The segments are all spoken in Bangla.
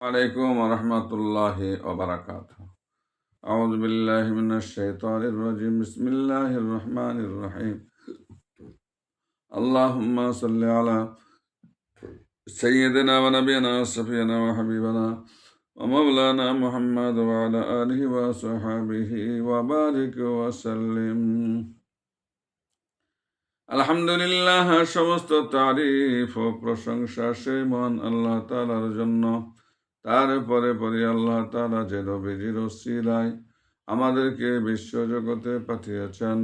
عليكم ورحمة الله وبركاته أعوذ بالله من الشيطان الرجيم بسم الله الرحمن الرحيم اللهم صل على سيدنا ونبينا وصفينا وحبيبنا ومولانا محمد وعلى آله وصحبه وبارك وسلم আলহামদুলিল্লাহ সমস্ত তারিফ ও প্রশংসা সেই মহান আল্লাহ তালার জন্য তারপরে পরে আল্লাহ তালা যে নবীজির ওসিলায় আমাদেরকে বিশ্বজগতে পাঠিয়েছেন।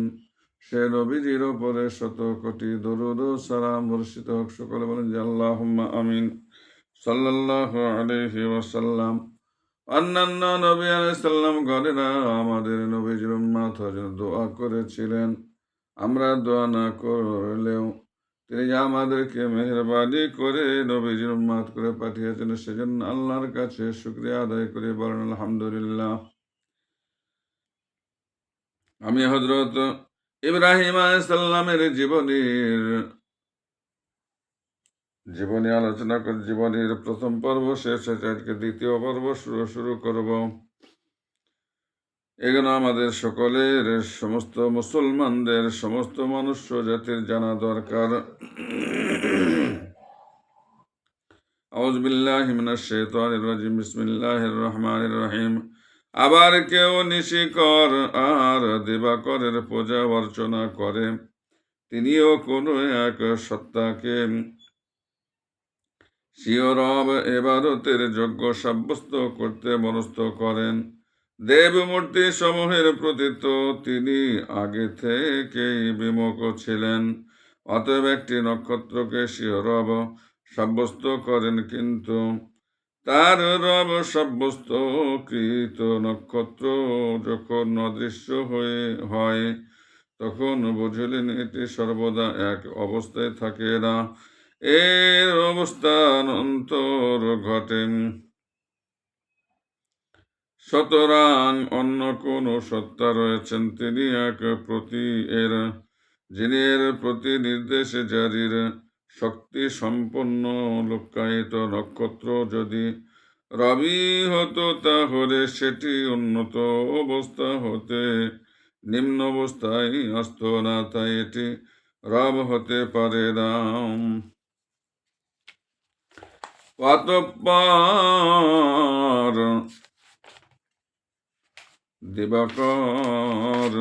সে নবীজির ওপরে শত কোটি দরুদ সালাম বর্ষিত হোক, সকলে বলেন যে আল্লাহ আমিন। সাল্লাহ আলহি ওসাল্লাম অন্যান্য নবী আলাইসাল্লাম গণেরা আমাদের নবীজির হজর দোয়া করেছিলেন। আমরা দোয়া না করলেও তিনি যা আমাদেরকে মেহরবানি করে নবীজির উম্মাত করে পাঠিয়েছেন। সেজন্য আল্লাহর কাছে শুক্রিয়া আদায় করে বলেন, আলহামদুলিল্লাহ। আমি হজরত ইব্রাহিম আলাইসাল্লামের জীবনীর, জীবনী আলোচনা করে, জীবনীর প্রথম পর্ব শেষ হয়েছে। আজকে দ্বিতীয় পর্ব শুরু শুরু করব। এগুলো আমাদের সকলের, সমস্ত মুসলমানদের, সমস্ত মনুষ্য জাতির জানা দরকার। আউজ বিল্লাহ রাজিম, বিসমিল্লাহির রহমানির রহিম। আবার কেউ নিশিকর আর দিবাকরের পূজা অর্চনা করে, তিনিও কোনো এক সত্তাকে। শিওরব এবারতের যোগ্য সাব্যস্ত করতে মনস্থ করেন। দেব মূর্তি সমূহের প্রতি তো তিনি আগে থেকেই বিমুখ ছিলেন। অতএব একটি নক্ষত্রকে শিহরব সাব্যস্ত করেন কিন্তু তার রব সাব্যস্ত কৃত নক্ষত্র যখন অদৃশ্য হয়ে হয়, তখন বুঝলেন এটি সর্বদা এক অবস্থায় থাকে না। এর অবস্থান অন্তর ঘটেন সুতরাং অন্য কোন সত্তা রয়েছেন তিনি এক প্রতি এর, যিনি এর প্রতি নির্দেশে জারির শক্তি সম্পন্ন লুকায়িত নক্ষত্র। যদি রবি হতো তাহলে সেটি উন্নত অবস্থা হতে, নিম্ন অবস্থায় আসত না, তাই এটি রব হতে পারে রাম অতঃপর দিবাকর।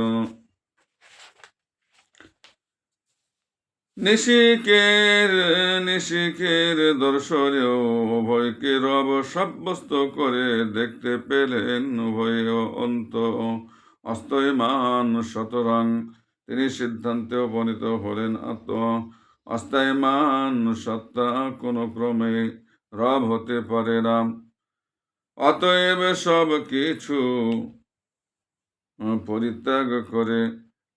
নিশিকের নিশিকের দর্শনেও উভয়কে রব সাব্যস্ত করে দেখতে পেলেন উভয় অন্ত অস্তয়মান সুতরাং তিনি সিদ্ধান্তে উপনীত হলেন, আত্ম অস্তায়মান সত্তা কোনো ক্রমে রব হতে পারে না। অতএব সব কিছু পরিত্যাগ করে।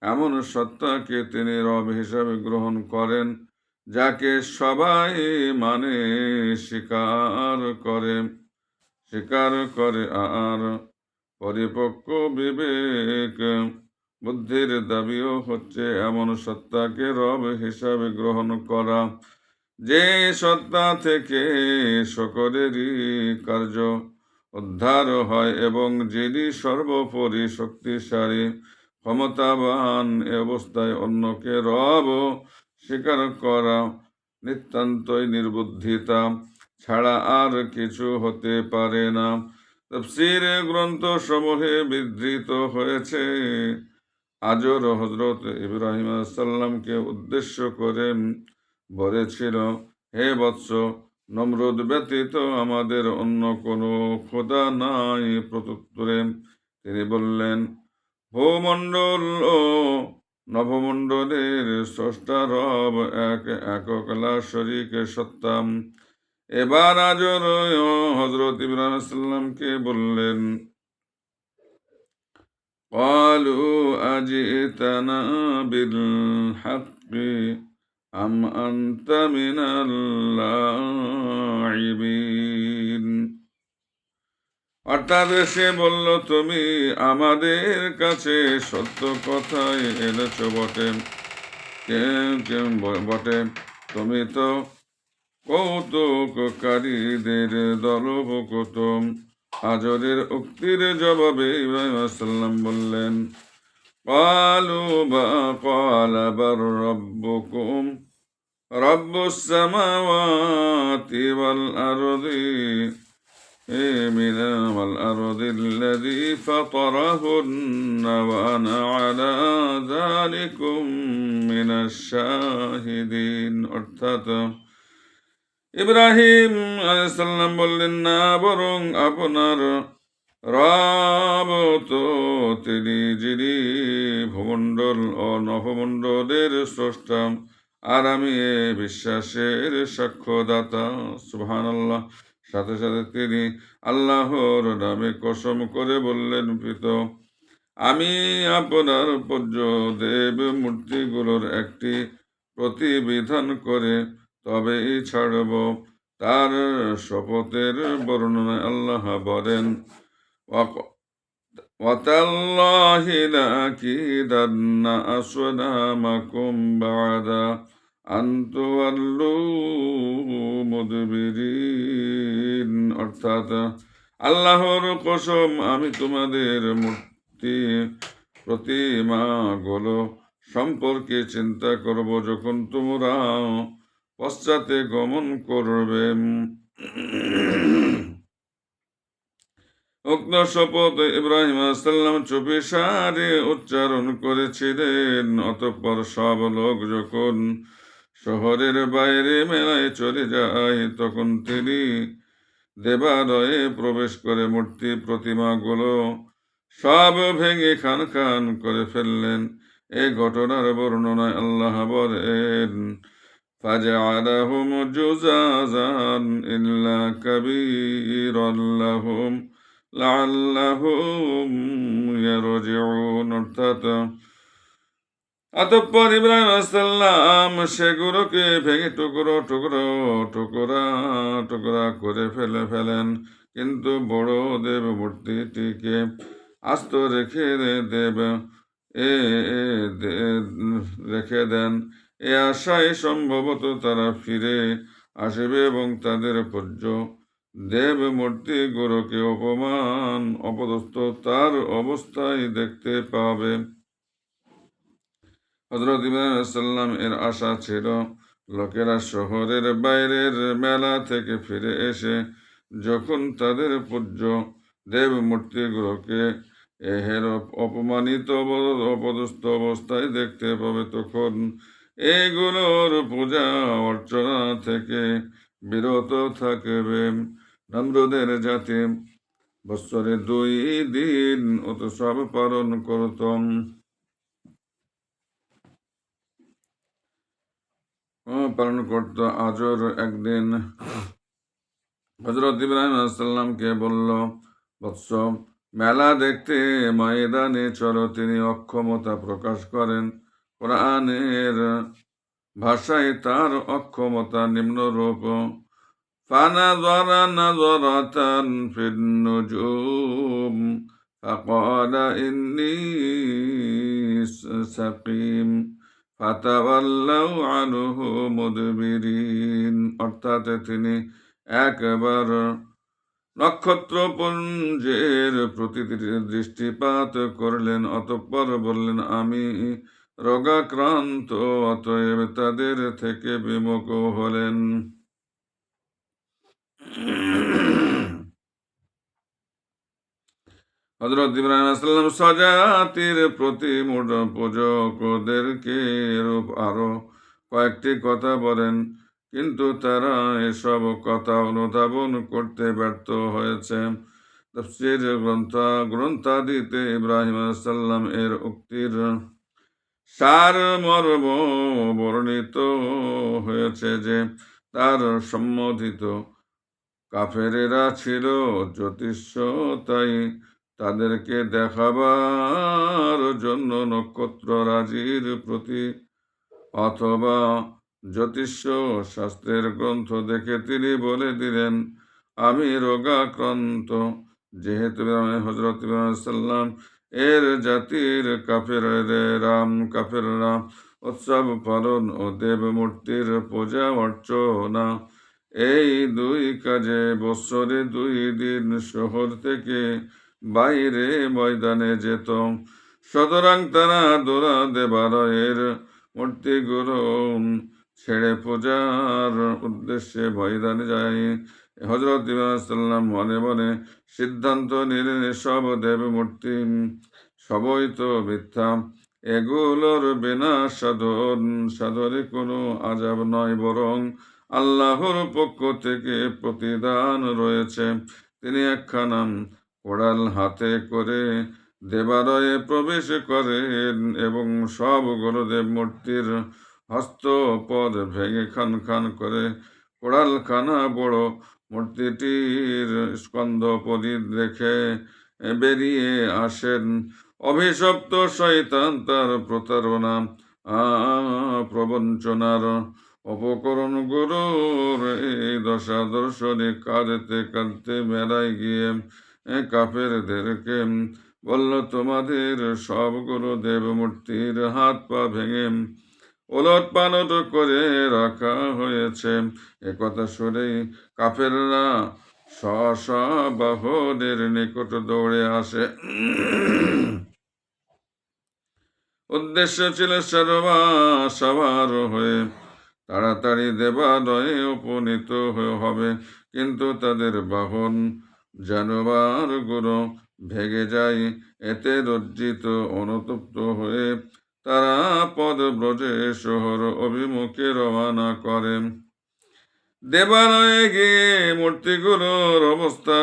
এমন সত্তাকে তিনি রব হিসাবে গ্রহণ করেন, যাকে সবাই মানে স্বীকার করে। স্বীকার করে আর পরিপক্ক বিবেক। বুদ্ধির দাবিও হচ্ছে এমন সত্তাকে রব হিসাবে গ্রহণ করা। যে সত্তা থেকে সকলেরই কার্য উদ্ধার হয় এবং যিনি সর্বোপরি শক্তিশালী, ক্ষমতাবান অবস্থায় অন্যকে রব স্বীকার করা নিতান্তই নির্বুদ্ধিতা ছাড়া আর কিছু হতে পারে না। তফসির গ্রন্থ সমূহে বিধৃত হয়েছে আজর হজরত ইব্রাহিম সাল্লামকে উদ্দেশ্য করে বলেছিল, হে বৎস নমরুদ ব্যতীত আমাদের অন্য কোনো খোদা নাই প্রত্যুত্তরে তিনি বললেন ভূমণ্ডল ও নবমণ্ডলের স্রষ্টা রব এক একলা শরীকে সত্তাম এবার আজর হজরত ইব্রাহিম সাল্লামকে বললেন قالوا أجئتنا بالحق أم أنت من اللاعبين অর্থাৎ সে বলল তুমি আমাদের কাছে সত্য কথাই এনেছ বটে কেউ কেউ বটে তুমি তো কৌতুককারীদের দলভুকুতম হাজরের উক্তির জবাবে ইব্রাহিম সাল্লাম বললেন قالوا با قال بل ربكم رب السماوات والأرض من والأرض الذي فطرهن وأنا على ذلكم من الشاهدين অর্থাৎ ইব্রাহিম আলাইসাল্লাম বললেন না বরং আপনার রব তো তিনি যিনি ভূমণ্ডল ও নভমণ্ডলের স্রষ্টা আর আমি এ বিশ্বাসের সাক্ষ্যদাতা সুবহান আল্লাহ সাথে সাথে তিনি আল্লাহর নামে কসম করে বললেন, প্রীত, আমি আপনার পূজ্য দেব মূর্তিগুলোর একটি প্রতিবিধান করে তবেই ছাড়ব। তার শপথের বর্ণনায় আল্লাহ বলেন وتالله لأكيدن أصنامكم بعد أن تولوا مدبرين অর্থাৎ আল্লাহর কসম আমি তোমাদের মূর্তি প্রতিমাগুলো সম্পর্কে চিন্তা করব যখন তোমরা পশ্চাতে গমন করবে উক্ত শপথ ইব্রাহিম আসাল্লাম চুপি সারে উচ্চারণ করেছিলেন অতঃপর সব লোক যখন শহরের বাইরে মেলায় চলে যায় তখন তিনি দেবালয়ে প্রবেশ করে মূর্তি প্রতিমাগুলো সব ভেঙে খান খান করে ফেললেন এই ঘটনার বর্ণনায় আল্লাহ বলেন فجعلهم جزازا إلا كبيرا لهم লাআল্লাহুম ইয়ারজিউন অর্থাৎ অতঃপর ইব্রাহিম আসাল্লাম সেগুলোকে ভেঙে টুকরো টুকরো, টুকরা টুকরা করে ফেলে ফেলেন। কিন্তু বড় দেব মূর্তিটিকে আস্ত রেখে দেব, এ রেখে দেন। এ আশায় সম্ভবত তারা ফিরে আসবে এবং তাদের পূজ্য দেব মূর্তি গুরুকে অপমান, অপদস্থ তার অবস্থায় দেখতে পাবে। হজরত ইব্রাহিম এর আশা ছিল, লোকেরা শহরের বাইরের মেলা থেকে ফিরে এসে যখন তাদের পূজ্য দেব মূর্তিগুলোকে এহের অপমানিত অপদস্থ অবস্থায় দেখতে পাবে, তখন এগুলোর পূজা অর্চনা থেকে বিরত থাকবে। নম্রদের জাতি বৎসরে দুই দিন উৎসব পালন করতম। পালন করত আজর একদিন। হজরত ইব্রাহিম আসাল্লামকে বলল, বৎস, মেলা দেখতে ময়দানে চলো, তিনি অক্ষমতা প্রকাশ করেন। কোরআনের ভাষায় তার অক্ষমতা নিম্নরূপ। فنظر نظرة في النجوم فقال إني سقيم فتولوا عنه مدبرين অর্থাৎ তিনি একবার নক্ষত্রপুঞ্জের প্রতি দৃষ্টিপাত করলেন অতঃপর বললেন আমি রোগাক্রান্ত অতএব তাদের থেকে বিমুখ হলেন হজরত ইব্রাহিম সজাতির প্রতি পূজকদেরকে এরূপ আরও কয়েকটি কথা বলেন। কিন্তু তারা এসব কথা অনুধাবন করতে ব্যর্থ হয়েছে। গ্রন্থ, গ্রন্থাদিতে ইব্রাহিম সাল্লাম এর উক্তির সার মর্ম বর্ণিত হয়েছে যে, তার সম্বোধিত কাফেরেরা ছিল জ্যোতিষ্য, তাই তাদেরকে দেখাবার জন্য নক্ষত্র রাজির প্রতি অথবা জ্যোতিষ্য শাস্ত্রের গ্রন্থ দেখে তিনি বলে দিলেন, আমি রোগাক্রান্ত। যেহেতু হজরত সাল্লাম এর জাতির কাফের রাম কাফেররা উৎসব পালন ও দেব মূর্তির পূজা অর্চনা এই দুই কাজে বছরে দুই দিন শহর থেকে বাইরে ময়দানে যেত। সুতরাং তারা দোরা দেবারয়ের মূর্তিগুলো ছেড়ে পূজার উদ্দেশ্যে ময়দানে যায়। হজরত ইমাম মনে মনে সিদ্ধান্ত নিলেন, সব দেব মূর্তি, সবই তো মিথ্যা। এগুলোর বিনা সাধন, সাধনে কোনো আজাব নয়, বরং আল্লাহর পক্ষ থেকে প্রতিদান রয়েছে। তিনি একখানা কোড়াল হাতে করে দেবালয়ে প্রবেশ করেন এবং সব গুরুদেব মূর্তির হস্তপদ ভেঙে খান খান করে কোড়ালখানা বড় মূর্তিটির স্কন্ধ পরিদ রেখে বেরিয়ে আসেন। অভিশপ্ত শয়তান তার প্রতারণা প্রবঞ্চনার অপকরণ গুরুর এই দশা দর্শনে কাঁদতে কাঁদতে মেলায় গিয়ে কাফেরদেরকে বলল, তোমাদের সব গুরুদেব মূর্তির হাত পা ভেঙে ওলট পালট করে রাখা হয়েছে। একথা শুনেই কাফেররা স্ব বাহনের নিকট দৌড়ে আসে। উদ্দেশ্য ছিল সর্বা সবার হয়ে তাড়াতাড়ি দেবালয়ে উপনীত হবে। কিন্তু তাদের বাহন জানোয়ারগুলো ভেগে যায়, এতে লজ্জিত অনুতপ্ত হয়ে তারা পদ ব্রজে শহর অভিমুখে রওনা করেন দেবালয়ে গিয়ে মূর্তিগুলোর অবস্থা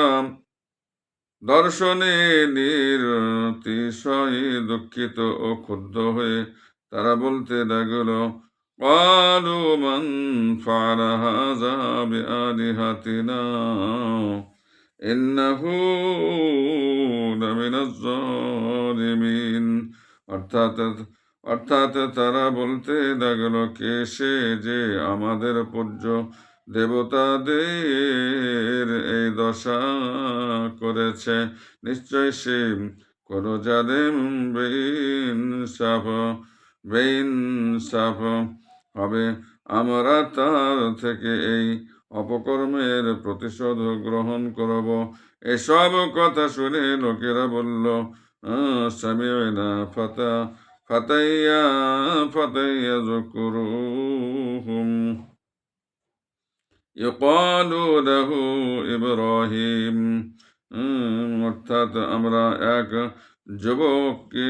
দর্শনে নিরতিশয় দুঃখিত ও ক্ষুব্ধ হয়ে তারা বলতে লাগল قالوا من فعل هذا بآلهتنا إنه لمن الظالمين অর্থাৎ অর্থাৎ তারা বলতে লাগলো কে সে যে আমাদের পূজ্য দেবতাদের এই দশা করেছে নিশ্চয় সে কোন জালেম বেইন সাফ বেইন সাফ হবে। আমরা তার থেকে এই অপকর্মের প্রতিশোধ গ্রহণ করব। এসব কথা শুনে লোকেরা বলল সামিনা ফাতা, ফাতাইয়া ফাতাইয়া জকুরুহুম ইকালু লাহু ইব্রাহিম। অর্থাৎ আমরা এক যুবককে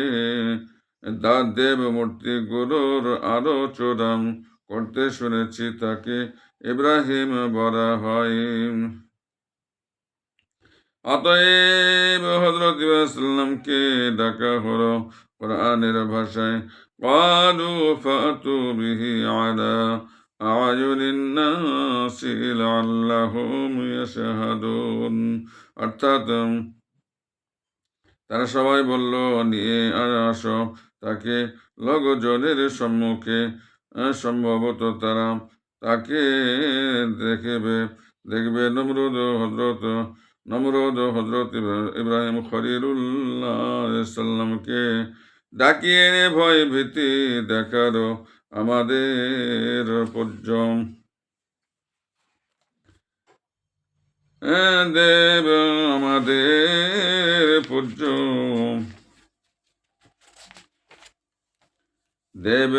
দা দেব মূর্তি গুরুর আরও চোরাম করতে শুনেছি তাকে। ইব্রাহিম বলা হয়। অতএব হজরত ইসলামকে ডাকা হল কোরআনের ভাষায়। কালু ফাতু বিহি আলা অর্থাৎ তারা সবাই বলল, নিয়ে আর আসো। তাকে লগজনের সম্মুখে সম্ভবত তারা তাকে দেখবে। দেখবে নমরুদ হজরত নমরুদ হজরত ইব্রাহিম খলিলুল্লাহ সাল্লামকে ডাকিয়ে এনে ভয় ভীতি দেখারো আমাদের পর্যম। দেব আমাদের পর্যম। দেব,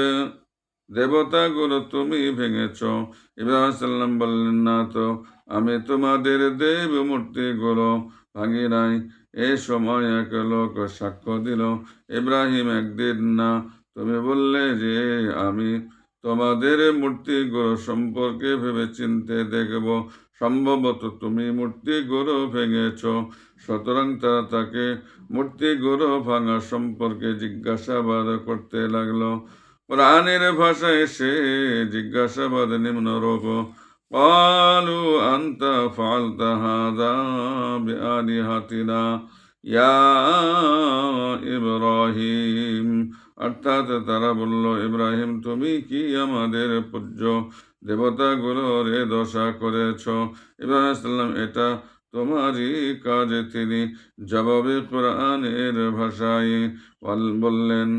দেবতাগুলো তুমি ভেঙেছ। ইব্রাহিম বললেন, না তো, আমি তোমাদের দেব মূর্তিগুলো ভাঙি নাই। এ সময় এক লোক সাক্ষ্য দিল, ইব্রাহিম, একদিন না। তুমি বললে যে, আমি তোমাদের মূর্তিগুলো সম্পর্কে ভেবে চিনতে দেখব। সম্ভবত তুমি মূর্তিগুলো ভেঙেছ সুতরাং তারা তাকে মূর্তিগুলো ভাঙা সম্পর্কে জিজ্ঞাসাবাদ করতে লাগলো কোরআনের ভাষায় সে জিজ্ঞাসাবাদ নিম্নরূপ قالوا أنت فعلت هذا بآلهتنا يا ইব্রাহিম অর্থাৎ তারা বলল ইব্রাহিম তুমি কি আমাদের পূজ্য দেবতাগুলোর এ দশা করেছ ইব্রাহিম সাল্লাম এটা তোমারই কাজে তিনি জবাবে কোরআনের ভাষায় বললেন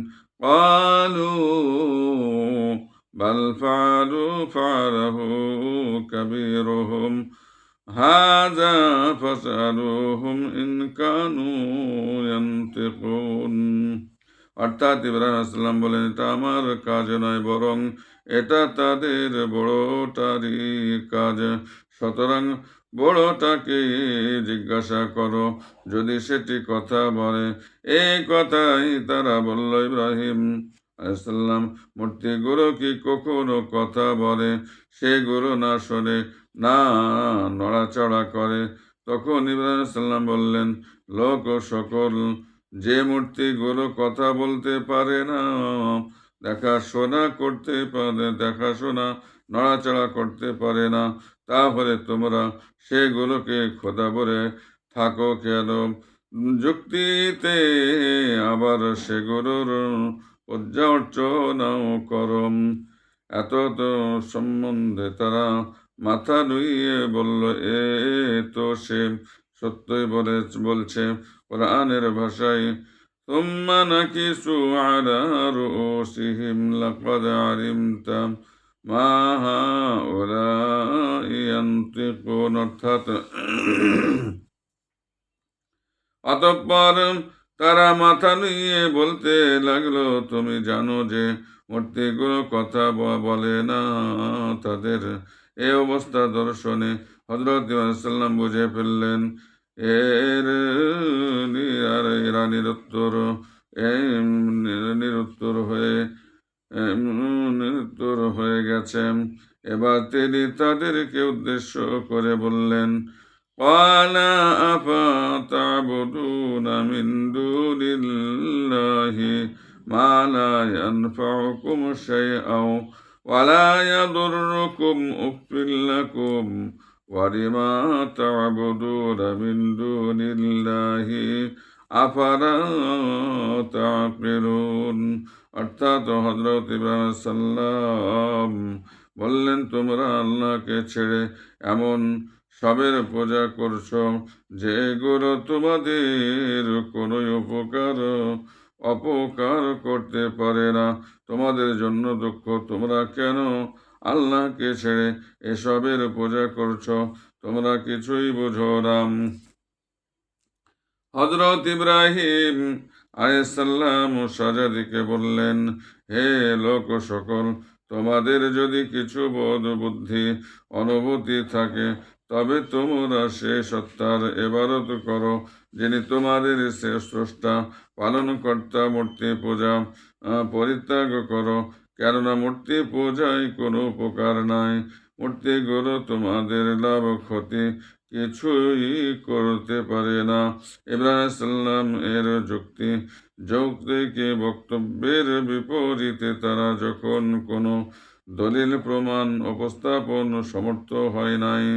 قالوا بل فعلوا فعله كبيرهم هذا فاسألوهم إن كانوا ينطقون অর্থাৎ ইব্রাহিম আসসালাম বলেন, এটা আমার কাজ নয়, বরং এটা তাদের বড়টারই কাজ। সুতরাং বড়টাকে জিজ্ঞাসা করো, যদি সেটি কথা বলে। এই কথাই তারা বলল ইব্রাহিম আলাইসাল্লাম মূর্তিগুলো কি কখনো কথা বলে? সেগুলো না শোনে, না নড়াচড়া করে। তখন ইব্রাহিম সাল্লাম বললেন, লোক সকল যে মূর্তিগুলো কথা বলতে পারে না, দেখাশোনা করতে পারে, দেখাশোনা, নড়াচড়া করতে পারে না, তাহলে তোমরা সেগুলোকে খোদা বলে থাকো কেন? যুক্তিতে আবার সেগুলোর পর্যালোচনাও করম এত তো সম্বন্ধে তারা মাথা নুইয়ে বলল, এ তো সে সত্যই বলে বলছে কোরআনের ভাষায় ثم نكسوا على رؤوسهم لقد علمت মা هؤلاء ينطقون অর্থাৎ অতঃপর তারা মাথা নিয়ে বলতে লাগলো তুমি জানো যে মূর্তিগুলো কথা ব- বলে না তাদের এ অবস্থা দর্শনে হজরত সাল্লাম বুঝে ফেললেন এর নি- আর এরা নিরুত্তর এম, নি- নিরুত্তর হয়ে এম, নিরুত্তর হয়ে গেছে এবার তিনি তাদেরকে উদ্দেশ্য করে বললেন قال أفتعبدون من دون الله ما لا ينفعكم شيئا ولا يضركم أف لكم ولما تعبدون من دون الله أفلا تعقلون অর্থাৎ হজরত ইব্রাহিম সাল্লাম বললেন তোমরা আল্লাহকে ছেড়ে এমন সবের পূজা করছো যেগুলো তোমাদের কোনো উপকার অপকার করতে পারে না তোমাদের জন্য দুঃখ তোমরা কেন আল্লাহকে ছেড়ে এসবের পূজা করছ, তোমরা কিছুই বুঝো রাম হজরত ইব্রাহিম আলাইসাল্লাম সাজাদিকে বললেন, হে লোক সকল, তোমাদের যদি কিছু বোধ বুদ্ধি অনুভূতি থাকে, তবে তোমরা সে সত্তার এবারত করো, যিনি তোমাদের সে স্রষ্টা, পালনকর্তা, মূর্তি পূজা পরিত্যাগ করো। কেননা মূর্তি পূজায় কোনো উপকার নাই। মূর্তি মূর্তিগুলো তোমাদের লাভ ক্ষতি কিছুই করতে পারে না। ইব্রাহিম এর যুক্তি, যৌক্তিকে বক্তব্যের বিপরীতে তারা যখন কোনো দলিল প্রমাণ উপস্থাপন সমর্থ হয় নাই,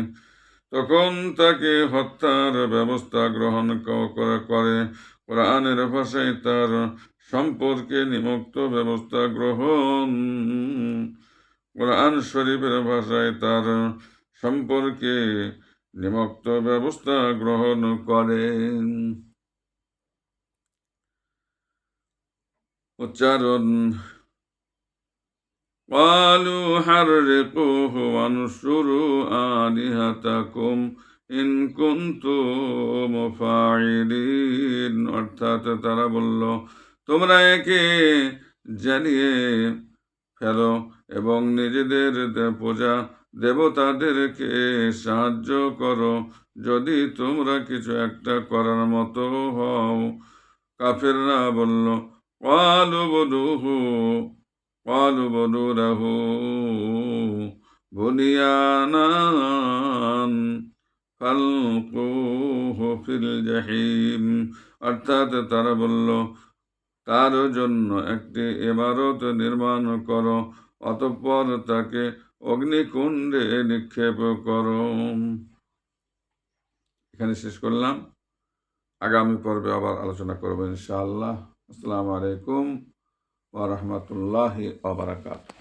তখন তাকে হত্যার ব্যবস্থা গ্রহণ করে। কোরআনের ভাষায় তার সম্পর্কে নিমুক্ত ব্যবস্থা গ্রহণ কোরআন শরীফের ভাষায় তার সম্পর্কে নিমুক্ত ব্যবস্থা গ্রহণ করেন উচ্চারণ قالوا حرقوه وانشروا آلهتكم ইন কুনতুম ফাইলিন অর্থাৎ তারা বলল তোমরা একে জ্বালিয়ে ফেলো এবং নিজেদের পূজা দেবতাদেরকে সাহায্য করো। যদি তোমরা কিছু একটা করার মতো হও, কাফেররা বলল, কালু বধুহু কালু বধু রাহু ফালকুহু ফিল জাহিম। অর্থাৎ তারা বলল তার জন্য একটি ইমারত নির্মাণ করো, অতঃপর তাকে অগ্নিকুণ্ডে নিক্ষেপ করো। এখানে শেষ করলাম। আগামী পর্বে আবার আলোচনা করব ইনশাআল্লাহ। আসসালামু আলাইকুম ওয়া বারাকাতুহু।